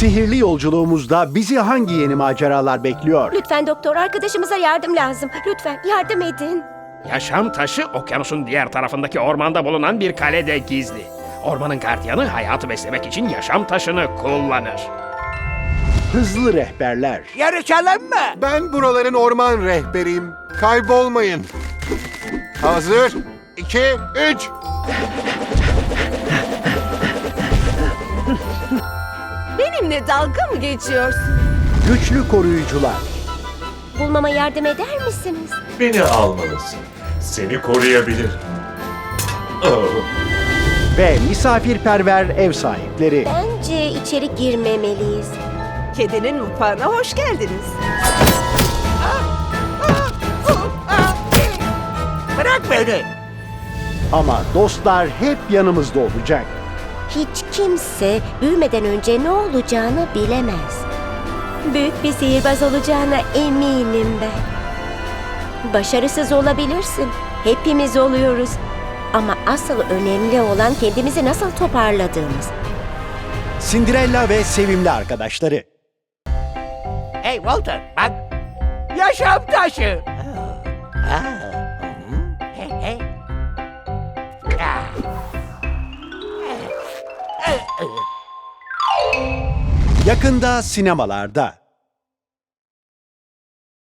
Sihirli yolculuğumuzda bizi hangi yeni maceralar bekliyor? Lütfen doktor arkadaşımıza yardım lazım. Lütfen yardım edin. Yaşam taşı okyanusun diğer tarafındaki ormanda bulunan bir kalede gizli. Ormanın gardiyanı hayatı beslemek için yaşam taşını kullanır. Hızlı rehberler. Yarışalım mı? Ben buraların orman rehberiyim. Kaybolmayın. Hazır. İki, üç. Benimle dalga mı geçiyorsun? Güçlü koruyucular. Bulmama yardım eder misiniz? Beni almalısın. Seni koruyabilirim. Oh. Ve misafirperver ev sahipleri. Bence içeri girmemeliyiz. Kedinin mutfağına hoş geldiniz. Bırak beni. Ama dostlar hep yanımızda olacak. Hiç kimse büyümeden önce ne olacağını bilemez. Büyük bir sihirbaz olacağına eminim ben. Başarısız olabilirsin. Hepimiz oluyoruz. Ama asıl önemli olan kendimizi nasıl toparladığımız. Cinderella ve sevimli arkadaşları. Hey Walter bak. Yaşam taşı. Ah, Yakında sinemalarda.